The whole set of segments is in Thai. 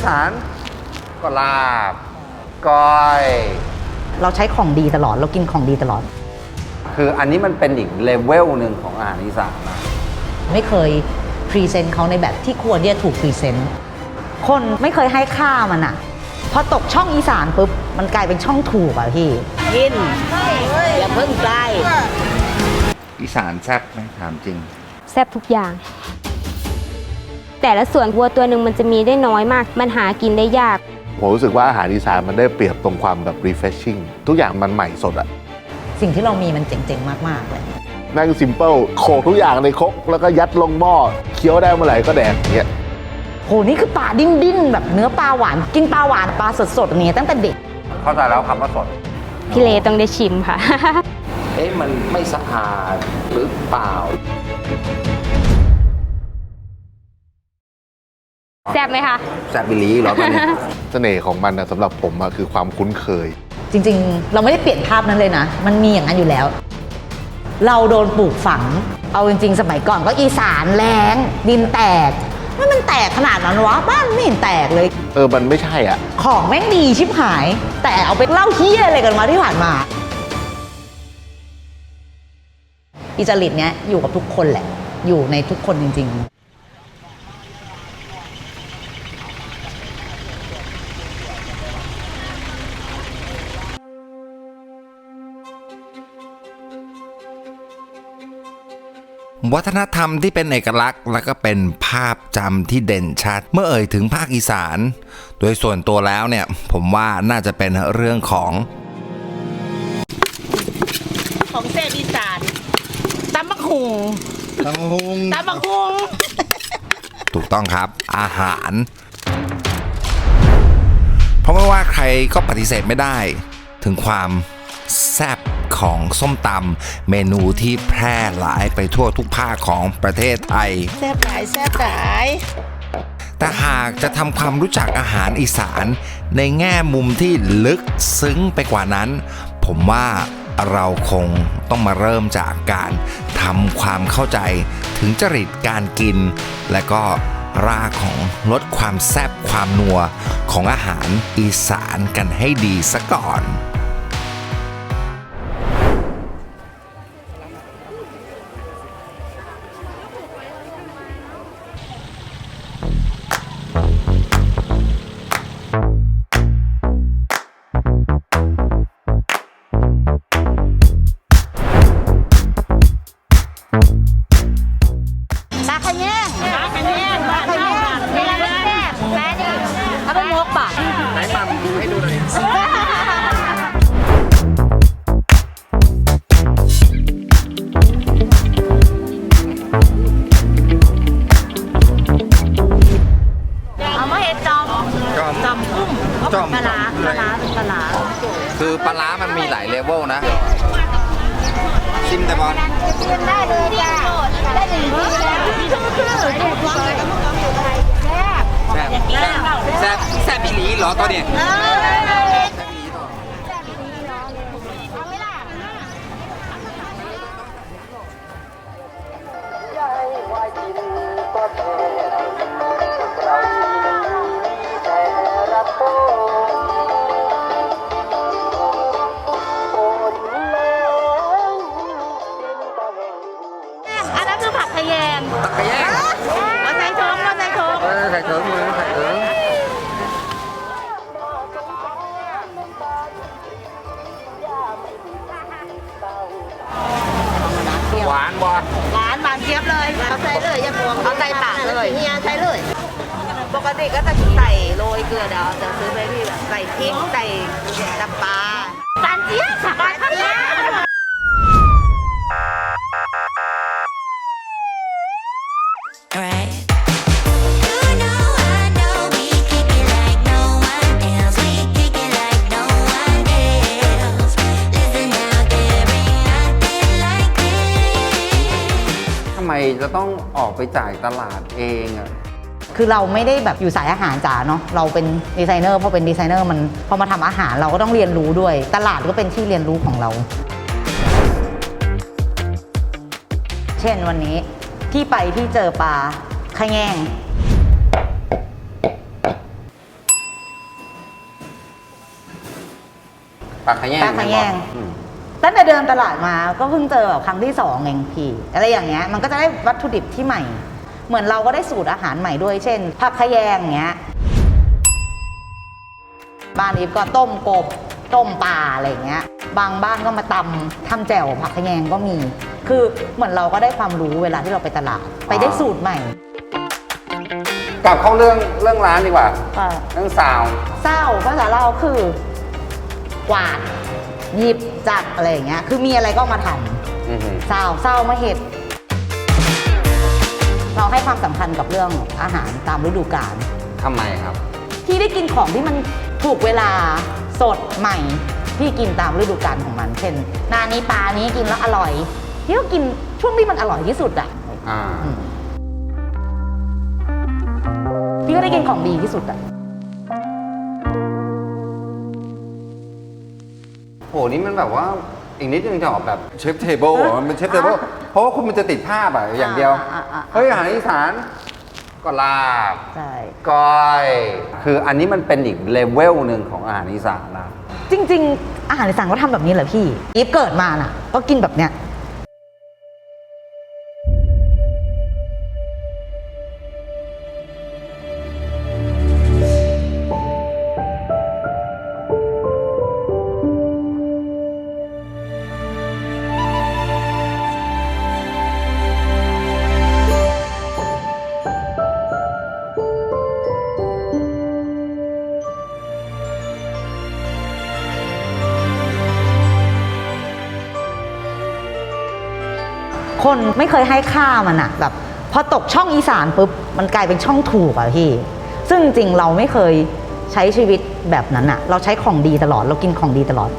เฮ้ยอาหารอีสานก็ลาบก้อย เราใช้ของดีตลอด เรากินของดีตลอด คืออันนี้มันเป็นอีกเลเวลหนึ่งของอาหารอีสานนะไม่เคยพรีเซนต์เขาในแบบที่ควรที่จะถูกพรีเซนต์คนไม่เคยให้ค่ามันอะพอตกช่องอีสานปุ๊บ มันกลายเป็นช่องถูกอะพี่กินอย่าเพิ่งใกล้อีสานแซ่บไหมถามจริง แซ่บทุกอย่าง แต่ละส่วนวัวตัวหนึ่งมันจะมีได้น้อยมาก มันหากินได้ยาก ผมรู้สึกว่าอาหารอีสานมันได้เปรียบตรงความแบบ refreshing ทุกอย่างมันใหม่สดอะสิ่งที่เรามีมันเจ๋งๆ มากๆเลยนั่งซิมเปิลโขกทุกอย่างในครกแล้วก็ยัดลงหม้อเคี้ยวได้เมื่อไหร่ก็แดกอย่างเงี้ยโหนี่คือปลาดิ้นๆแบบเนื้อปลาหวาน กินปลาหวานปลาสดๆเนี่ยตั้งแต่เด็ก เข้าใจแล้วคำว่าสด พี่เลต้องได้ชิมค่ะ เอ๊ะมันไม่สะอาดหรือเปล่า แซ่บไหมคะ แซ่บบิลีเหรอตอนนี้เสน่ห์ของมันนะสำหรับผมอะคือความคุ้นเคย จริงๆ เราไม่ได้เปลี่ยนภาพนั้นเลยนะ มันมีอย่างนั้นอยู่แล้ว เราโดนปลูกฝัง เอาจริง ๆ สมัยก่อนก็อีสานแรงดินแตกไม่มันแตกขนาดนั้นวะ บ้านไม่เห็นแตกเลย เออ มันไม่ใช่อะ ของแม่งดีชิบหาย แต่เอาไปเล่าเฮี้ยอะไรกันมาที่ผ่านมาอิจริตเนี้ยอยู่กับทุกคนแหละ อยู่ในทุกคนจริง ๆ วัฒนธรรมที่เป็นเอกลักษณ์ และก็เป็นภาพจำที่เด่นชัด เมื่อเอ่ยถึงภาคอีสาน โดยส่วนตัวแล้วเนี่ย ผมว่าน่าจะเป็นเรื่องของ ของเซบีสานตำบักหุงตำบักหุงตำบักหุงถูกต้องครับ อาหาร เพราะไม่ว่าใครก็ปฏิเสธไม่ได้ ถึงความแซ่บ ของส้มตำเมนูที่แพร่หลายไปทั่วทุกภาคของประเทศไทย แซ่บหลายแซ่บหลายแต่หากจะทำความรู้จักอาหารอีสาน ในแง่มุมที่ลึกซึ้งไปกว่านั้น ผมว่าเราคงต้องมาเริ่มจากการทำความเข้าใจถึงจริตการกิน และก็รากของลดความแซ่บความนัวของอาหารอีสานกันให้ดีซะก่อน เหรอตัวเนี้ยเอออันนั้นคือผักขยงตักกะแยงเอาใส่ชงเอาใส่ชง เออใส่เถิงมือ หวานบ่หวานหวานเจี๊ยบเลยเอาใส่เลยอย่าพวงเอาใส่ปากเลยเฮียใส่เลย ปกติก็จะใส่โรยเกลือเดี๋ยวจะซื้อไปพี่แบบใส่พริกใส่น้ำปลาหวานเจี๊ยบหวานเจี๊ยบ จะต้องออกไปจ่ายตลาดเองอะคือเราไม่ได้แบบอยู่สายอาหารจ๋าเนาะเราเป็นดีไซเนอร์พอเป็นดีไซเนอร์มันพอมาทำอาหารเราก็ต้องเรียนรู้ด้วย ตลาดก็เป็นที่เรียนรู้ของเรา เช่นวันนี้ที่ไปที่เจอปลาขะแยง ปลาขแยงปลาขะแยงไงมบอสอื ตั้งแต่เดินตลาดมาก็เพิ่งเจอแบบครั้งที่สองเองพี่อะไรอย่างเงี้ยมันก็จะได้วัตถุดิบที่ใหม่ เหมือนเราก็ได้สูตรอาหารใหม่ด้วย เช่น ผักขยงอย่างเงี้ยบ้านอีฟก็ต้มกบต้มปลาอะไรอย่างเงี้ย บางบ้านก็มาตำทำแจ่วผักขยงก็มี คือเหมือนเราก็ได้ความรู้เวลาที่เราไปตลาด ไปได้สูตรใหม่กลับเข้าเรื่องเรื่องร้านดีกว่าก็เรื่องซาวด์เศร้าภาษาเราคือ กวาดหยิบ จับอะไรอย่างเงี้ย คือมีอะไรก็มาทำอือหือเศร้าเศร้ามาเห็ด เราให้ความสำคัญกับเรื่องอาหารตามฤดูกาล ทำไมครับ พี่ได้กินของที่มันถูกเวลาสดใหม่ พี่กินตามฤดูกาลของมัน เช่นหนานี้ปลานี้กินแล้วอร่อยพี่ก็กินช่วงที่มันอร่อยที่สุดอะอ่าอืมพี่ก็ได้กินของดีที่สุดอะ โหนี่มันแบบว่าอีกนิดนึงจะออกแบบเชฟเทเบิลมันเป็นเชฟเทเบิลเพราะว่าคุณมันจะติดภาพอะอย่างเดียว อ่าอ่าอ่า เฮ้ยอาหารอีสานก็ลาบ ใช่ ก้อย คืออันนี้มันเป็นอีกเลเวลหนึ่งของอาหารอีสานนะ จริง ๆ อาหารอีสานก็ทำแบบนี้เหรอพี่อีฟเกิดมาน่ะ ก็กินแบบเนี้ย คนไม่เคยให้ค่ามันอะแบบพอตกช่องอีสานปุ๊บมันกลายเป็นช่องถูกอะพี่ ซึ่งจริงเราไม่เคยใช้ชีวิตแบบนั้นอะเราใช้ของดีตลอด เรากินของดีตลอด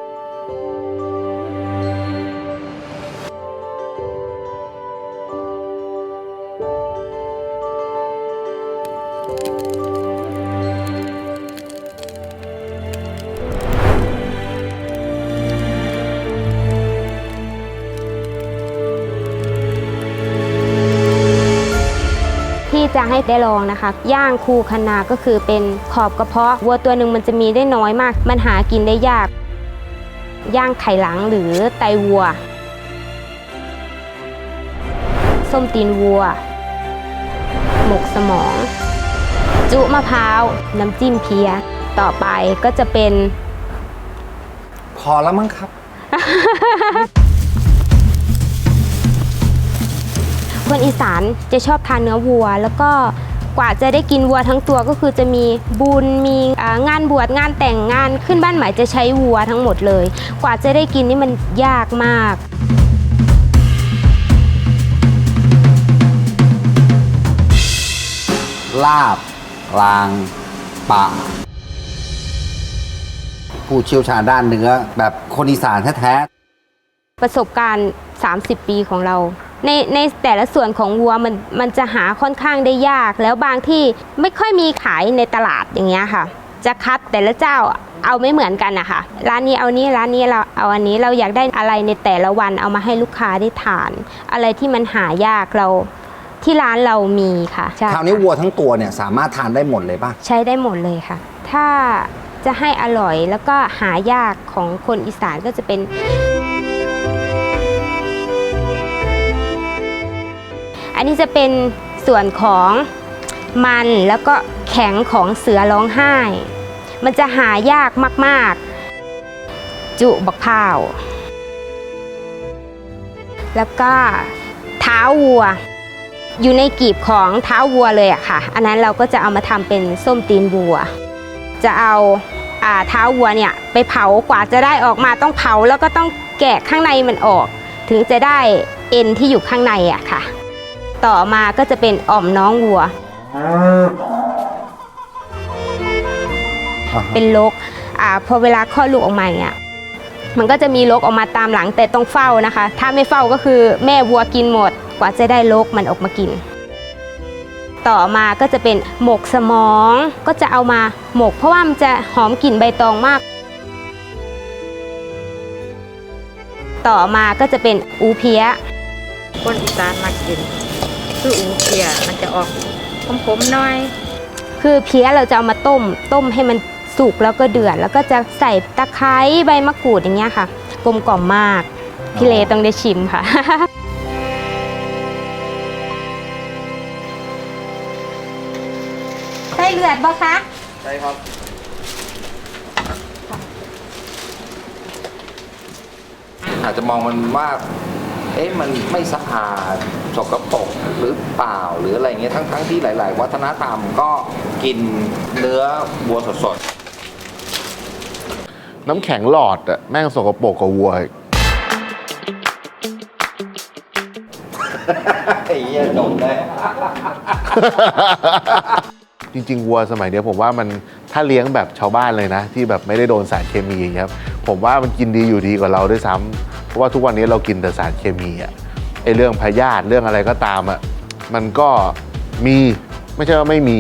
จะให้ได้ลองนะคะ ย่างคูคนาก็คือเป็นขอบกระเพาะวัวตัวหนึ่งมันจะมีได้น้อยมาก มันหากินได้ยาก ย่างไข่หลังหรือไตวัว ส้มตีนวัว หมกสมอง จุมะพร้าว น้ำจิ้มเพีย ต่อไปก็จะเป็น พอแล้วมั้งครับ คนอีสานจะชอบทานเนื้อวัว แล้วก็กว่าจะได้กินวัวทั้งตัวก็คือจะมีบุญมีอ่างานบวชงานแต่งงานขึ้นบ้านใหม่จะใช้วัวทั้งหมดเลย กว่าจะได้กินนี่มันยากมากลาบกลางปะผู้เชี่ยวชาญด้านเนื้อแบบคนอีสานแท้ประสบการณ์ 30 ปีของเรา ในในแต่ละส่วนของวัวมันมันจะหาค่อนข้างได้ยาก แล้วบางที่ไม่ค่อยมีขายในตลาดอย่างเงี้ยค่ะ จะคัดแต่ละเจ้าเอาไม่เหมือนกันนะคะร้านนี้เอานี้ร้านนี้เราเอาอันนี้เราอยากได้อะไรในแต่ละวันเอามาให้ลูกค้าได้ทาน อะไรที่มันหายากเราที่ร้านเรามีค่ะใช่ๆคราวนี้วัวทั้งตัวเนี่ยสามารถทานได้หมดเลยป่ะใช้ได้หมดเลยค่ะ ถ้าจะให้อร่อยแล้วก็หายากของคนอีสานก็จะเป็น อันนี้จะเป็นส่วนของมันแล้วก็แข็งของเสือร้องไห้ มันจะหายากมากๆ จุบักพาว แล้วก็เท้าวัว อยู่ในกีบของเท้าวัวเลยอะค่ะ อันนั้นเราก็จะเอามาทำเป็นส้มตีนวัว จะเอาเท้าวัวเนี่ยไปเผากว่าจะได้ออกมาต้องเผาแล้วก็ต้องแกะข้างในมันออก ถึงจะได้เอ็นที่อยู่ข้างในอะค่ะ ต่อมาก็จะเป็นอ่อมน้องวัวเป็นลกอ่าพอเวลาคลอดลูกออกมาเนี่ยมันก็จะมีลกออกมาตามหลังแต่ต้องเฝ้านะคะ ถ้าไม่เฝ้าก็คือแม่วัวกินหมดกว่าจะได้ลกมันออกมากิน ต่อมาก็จะเป็นหมกสมองก็จะเอามาหมก เพราะว่ามันจะหอมกลิ่นใบตองมาก ต่อมาก็จะเป็นอูเพียคนอีสานมากิน คืออูเพียมันจะออกขมๆหน้อย คือเพี้ยเราจะเอามาต้ม ต้มให้มันสุกสุกแล้วก็เดือด แล้วก็จะใส่ตะไคร้ใบมะกรูดอย่างเงี้ยค่ะ กลมกล่อมมาก พี่เลต้องได้ชิมค่ะ ใส่เลือดบ่คะอาจจะมองมันว่า เอ๊ะมันไม่สะอาดสกปรกหรือเปล่าหรืออะไรเงี้ยทั้งๆที่หลาย ๆ วัฒนธรรมก็กินเนื้อวัวสดน้ำแข็งหลอดอะแม่งสกปรกกว่าวัวอีกๆ ไอ้เหี้ยจบเลยจริงๆวัวสมัยเนี้ยผมว่ามันถ้าเลี้ยงแบบชาวบ้านเลยนะ ที่แบบไม่ได้โดนสารเคมีอย่างเงี้ยครับผมว่ามันกินดีอยู่ดีกว่าเราด้วยซ้ำ เพราะว่าทุกวันนี้เรากินแต่สารเคมีอะไอเรื่องพยาธิเรื่องอะไรก็ตามอะมันก็มีไม่ใช่ว่าไม่มี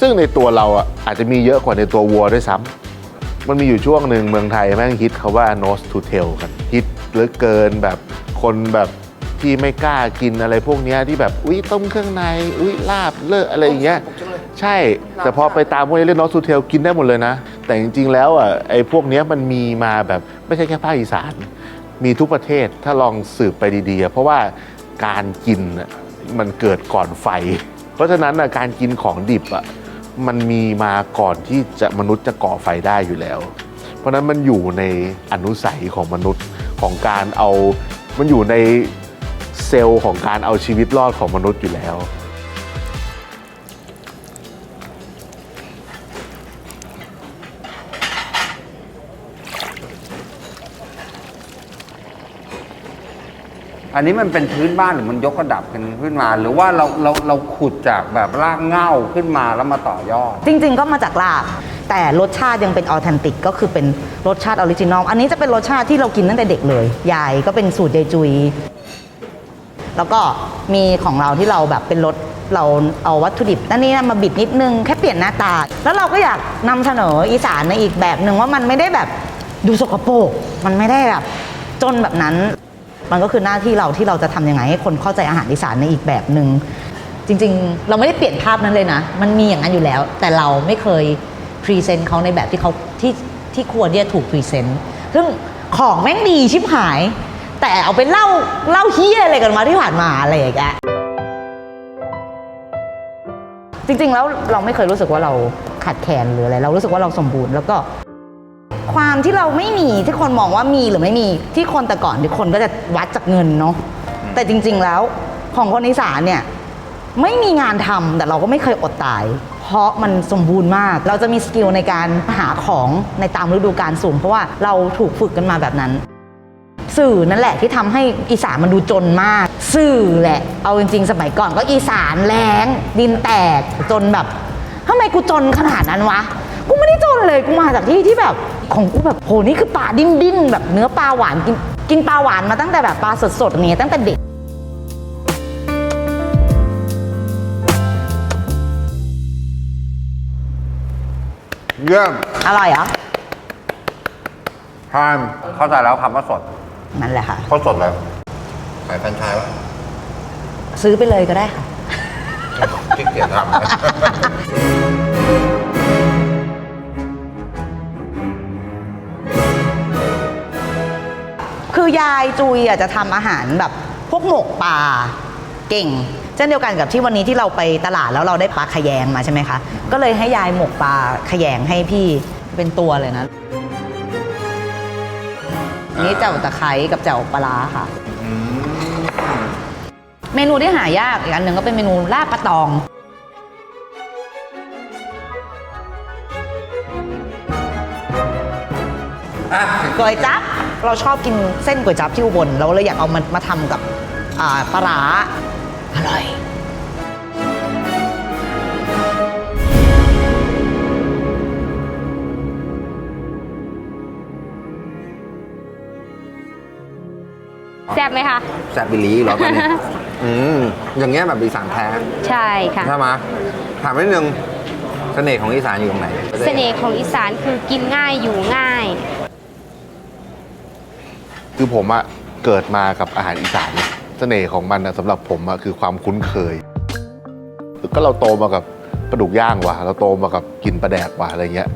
ซึ่งในตัวเราอะอาจจะมีเยอะกว่าในตัววัวด้วยซ้ำมันมีอยู่ช่วงหนึ่งเมืองไทยแม่งฮิตเขาว่า nose to tail กันฮิตเหลือเกินแบบคนแบบที่ไม่กล้ากินอะไรพวกเนี้ยที่แบบอุ้ยต้มเครื่องในอุ้ยลาบเลอะอะไรอย่างเงี้ยใช่แต่พอไปตามพวกนี้เรื่องนอสซูเทลกินได้หมดเลยนะ แต่จริงๆแล้วอะไอ้พวกเนี้ยมันมีมาแบบไม่ใช่แค่ภาคอีสาน มีทุกประเทศถ้าลองสืบไปดีๆ เพราะว่าการกินมันเกิดก่อนไฟ เพราะฉะนั้นอะการกินของดิบอะมันมีมาก่อนที่จะมนุษย์จะก่อไฟได้อยู่แล้ว เพราะฉะนั้นมันอยู่ในอนุสัยของมนุษย์ของการเอา มันอยู่ในเซลล์ของการเอาชีวิตรอดของมนุษย์อยู่แล้ว อันนี้มันเป็นพื้นบ้านหรือมันยกระดับกันขึ้นมา หรือว่าเราเราเราขุดจากแบบรากเหง้าขึ้นมาแล้วมาต่อยอด จริง ๆ ก็มาจากลาบ แต่รสชาติยังเป็นออเทนติกก็คือเป็นรสชาติออริจินอลอันนี้จะเป็นรสชาติที่เรากินตั้งแต่เด็กเลยยายก็เป็นสูตรยายจุย แล้วก็มีของเราที่เราแบบเป็นรสเราเอาวัตถุดิบนั่นนี่นั่นมาบิดนิดนึงแค่เปลี่ยนหน้าตา แล้วเราก็อยากนำเสนออีสานในอีกแบบหนึ่งว่ามันไม่ได้แบบดูสกปรกมันไม่ได้แบบจนแบบนั้น มันก็คือหน้าที่เราที่เราจะทำยังไงให้คนเข้าใจอาหารอีสานในอีกแบบหนึ่งจริง ๆ เราไม่ได้เปลี่ยนภาพนั้นเลยนะ มันมีอย่างนั้นอยู่แล้ว แต่เราไม่เคยพรีเซนต์เขาในแบบที่เขาที่ที่ควรที่จะถูกพรีเซนต์ซึ่งของแม่งดีชิบหาย แต่เอาไปเล่าเล่าเฮี้ยอะไรกันมาที่ผ่านมาอะไรอย่างเงี้ยจริงๆแล้วเราไม่เคยรู้สึกว่าเราขาดแคลนหรืออะไรเรารู้สึกว่าเราสมบูรณ์แล้วก็ ความที่เราไม่มีที่คนมองว่ามีหรือไม่มีที่คนแต่ก่อนที่คนก็จะวัดจากเงินเนาะแต่จริง ๆแล้วของคนอีสานเนี่ยไม่มีงานทำแต่เราก็ไม่เคยอดตาย เพราะมันสมบูรณ์มาก เราจะมีสกิลในการหาของในตามฤดูกาลสูง เพราะว่าเราถูกฝึกกันมาแบบนั้น สื่อนั่นแหละที่ทำให้อีสานมันดูจนมาก สื่อแหละ เอาจริง ๆ สมัยก่อนก็อีสานแรงดินแตกจนแบบทำไมกูจนขนาดนั้นวะ กูไม่ได้จนเลยกูมาจากที่ที่แบบของกูแบบโหนี่คือปลาดิ้นดิ้นๆแบบเนื้อปลาหวานกินกินปลาหวานมาตั้งแต่แบบปลาสดๆอย่างเงี้ยตั้งแต่เด็กเยี่ยมอร่อยเหรอทานเข้าใจแล้วคำว่าสดนั่นแหละค่ะ โคตรสดเลยขายแฟรนไชส์วะซื้อไปเลยก็ได้ค่ะ ขี้เกียจทำ คือยายจุยอะจะทำอาหารแบบพวกหมกปลาเก่ง เช่นเดียวกันกับที่วันนี้ที่เราไปตลาดแล้วเราได้ปลาขยงมาใช่ไหมคะ ก็เลยให้ยายหมกปลาขยงให้พี่เป็นตัวเลยนะอันนี่เจ้าตะไคร้กับเจ้าปลาร้าค่ะ เมนูที่หายากอีกอันหนึ่งก็เป็นเมนูลาบปลาตอง อะ ก๋วยจั๊บ เราชอบกินเส้นก๋วยจั๊บที่อุบลเราเลยอยากเอามันมาทำกับอ่าปลาร้าอร่อย แซ่บไหมคะ แซบบิลีเหรอตอนนี้ อืมอย่างเงี้ยแบบอีสานแท้ใช่ค่ะ ใช่ไหมถามนิดนึงเสน่ห์ของอีสานอยู่ตรงไหนเสน่ห์ของอีสานคือกินง่ายอยู่ง่าย คือผมอะเกิดมากับอาหารอีสานเนี่ยเสน่ห์ของมันอะสำหรับผมอะคือความคุ้นเคย ก็เราโตมากับปลาดุกย่างว่ะ เราโตมากับกินปลาแดกว่ะอะไรเงี้ย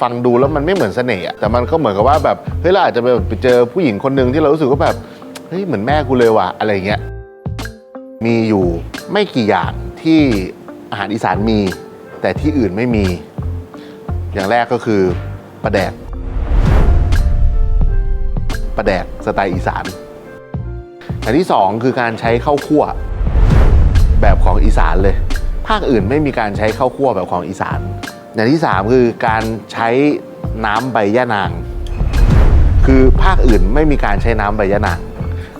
ฟังดูแล้วมันไม่เหมือนเสน่ห์อะแต่มันก็เหมือนกับว่าแบบเฮ้ยเราอาจจะไปไปเจอผู้หญิงคนหนึ่งที่เรารู้สึกว่าแบบเฮ้ยเหมือนแม่กูเลยว่ะอะไรเงี้ย มีอยู่ไม่กี่อย่างที่อาหารอีสานมี แต่ที่อื่นไม่มี อย่างแรกก็คือปลาแดก ปลาแดกสไตล์อีสานอันที่สองคือการใช้ข้าวคั่วแบบของอีสานเลย ภาคอื่นไม่มีการใช้ข้าวคั่วแบบของอีสาน อย่างที่สามคือการใช้น้ำใบย่านาง คือภาคอื่นไม่มีการใช้น้ำใบยะนาง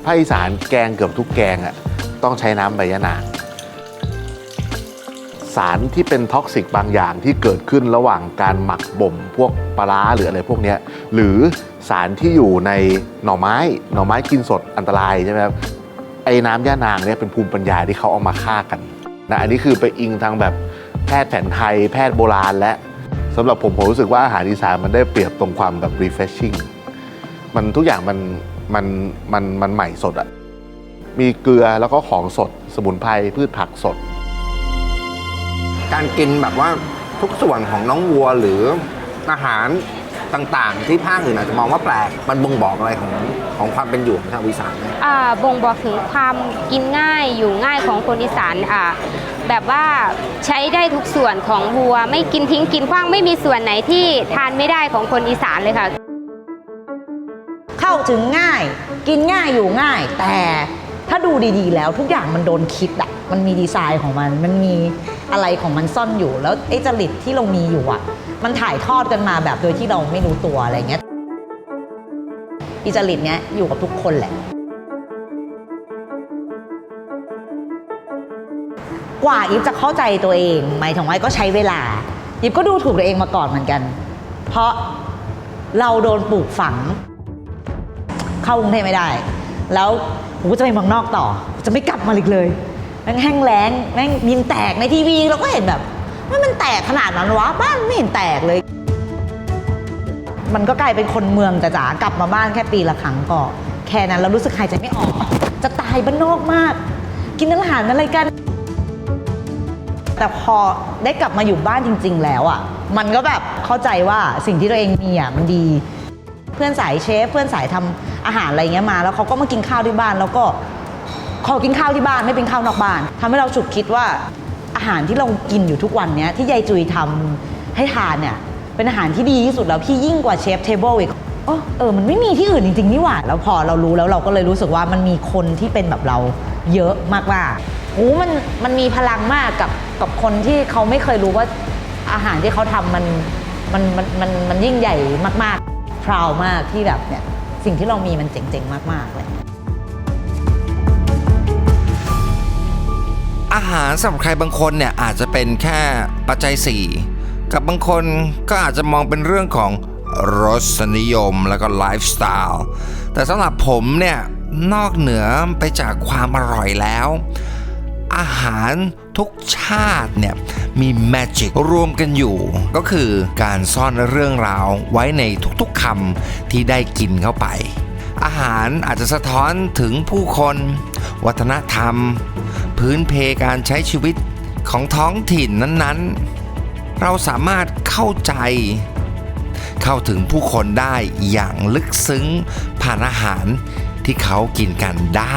ภาคอีสานแกงเกือบทุกแกงอะต้องใช้น้ำใบยะนาง สารที่เป็นท็อกซิกบางอย่างที่เกิดขึ้นระหว่างการหมักบ่มพวกปลาร้าหรืออะไรพวกนี้หรือสารที่อยู่ในหน่อไม้หน่อไม้กินสดอันตรายใช่ไหมครับไอ้น้ำย่านางเนี่ยเป็นภูมิปัญญาที่เขาเอามาฆ่ากันนะอันนี้คือไปอิงทางแบบแพทย์แผนไทย แพทย์โบราณและสำหรับผมผมรู้สึกว่าอาหารอีสานมันได้เปรียบตรงความแบบ refreshing มันทุกอย่างมันมันมันมันใหม่สดอะมีเกลือแล้วก็ของสด สมุนไพรพืชผักสด การกินแบบว่าทุกส่วนของน้องวัวหรืออาหารต่างๆ ที่ภาคอื่นอาจจะมองว่าแปลก มันบ่งบอกอะไรของของความเป็นอยู่ของชาวอีสานไหมอ่าบ่งบอกถึงความกินง่ายอยู่ง่ายของคนอีสานอ่าแบบว่าใช้ได้ทุกส่วนของวัว ไม่กินทิ้งกินขว้างไม่มีส่วนไหนที่ทานไม่ได้ของคนอีสานเลยค่ะ เข้าถึงง่าย กินง่ายอยู่ง่าย แต่ถ้าดูดีๆ แล้วทุกอย่างมันโดนคิดอะมันมีดีไซน์ของมันมันมี อะไรของมันซ่อนอยู่ แล้วไอ้จริตที่เรามีอยู่อะ มันถ่ายทอดกันมาแบบโดยที่เราไม่รู้ตัวอะไรเงี้ยอีจริตเนี้ยอยู่กับทุกคนแหละ กว่าอีฟจะเข้าใจตัวเองหมายถึงว่าก็ใช้เวลาอีฟก็ดูถูกตัวเองมาก่อนเหมือนกัน เพราะเราโดนปลูกฝัง เข้ากรุงเทพไม่ได้ แล้วผมก็จะไปเมืองนอกต่อ จะไม่กลับมาอีกเลย แม่งแห้งแล้งแม่งดินแตกในทีวีเราก็เห็นแบบว่ามันแตกขนาดนั้นวะบ้านไม่เห็นแตกเลย มันก็กลายเป็นคนเมืองจ๋ากลับมาบ้านแค่ปีละครั้งก็แค่นั้นเรารู้สึกหายใจไม่ออก จะตายบ้านนอกมาก กินอาหารอะไรกัน แต่พอได้กลับมาอยู่บ้านจริง ๆ แล้วอะมันก็แบบเข้าใจว่าสิ่งที่ตัวเองมีอะมันดี เพื่อนสายเชฟเพื่อนสายทำอาหารอะไรเงี้ยมา แล้วเขาก็มากินข้าวที่บ้านแล้วก็ ขอกินข้าวที่บ้านไม่เป็นข้าวนอกบ้านทำให้เราฉุกคิดว่าอาหารที่เรากินอยู่ทุกวันเนี้ยที่ยายจุยทำให้ทานเนี่ยเป็นอาหารที่ดีที่สุดแล้วพี่ยิ่งกว่าเชฟเทเบิลอีกเออเออ มันไม่มีที่อื่นจริงๆนี่หว่า แล้วพอเรารู้แล้วเราก็เลยรู้สึกว่ามันมีคนที่เป็นแบบเราเยอะมากๆโอ้มันมันมีพลังมากกับกับคนที่เขาไม่เคยรู้ว่าอาหารที่เขาทำมันมันมันมันมันยิ่งใหญ่มากๆพราวมากที่แบบเนี่ยสิ่งที่เรามีมันเจ๋งๆ มากๆเลย อาหารสำหรับใครบางคนเนี่ยอาจจะเป็นแค่ปัจจัย 4 กับบางคนก็อาจจะมองเป็นเรื่องของรสนิยมแล้วก็ไลฟ์สไตล์แต่สำหรับผมเนี่ยนอกเหนือไปจากความอร่อยแล้ว อาหารทุกชาติเนี่ยมีแมจิกรวมกันอยู่ ก็คือการซ่อนเรื่องราวไว้ในทุกๆคำที่ได้กินเข้าไป อาหารอาจจะสะท้อนถึงผู้คน วัฒนธรรม พื้นเพการใช้ชีวิตของท้องถิ่นนั้นๆ เราสามารถเข้าใจ เข้าถึงผู้คนได้อย่างลึกซึ้งผ่านอาหารที่เขากินกันได้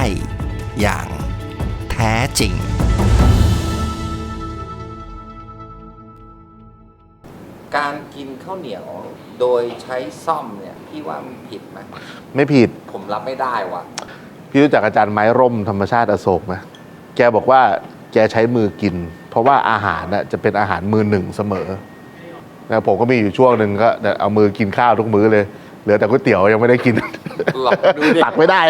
อย่างแท้จริง ข้าวเหนียว โดยใช้ซ่อมเนี่ยพี่ว่ามันผิดไหมไม่ผิด ผมรับไม่ได้ว่ะ พี่รู้จักอาจารย์ไม้ร่มธรรมชาติอโศกไหมแกบอกว่าแกใช้มือกิน เพราะว่าอาหารน่ะจะเป็นอาหารมือหนึ่งเสมอนะผมก็มีอยู่ช่วงหนึ่งก็เอามือกินข้าวทุกมื้อเลย เหลือแต่ก๋วยเตี๋ยวยังไม่ได้กิน หรอดูดิ ตักไม่ได้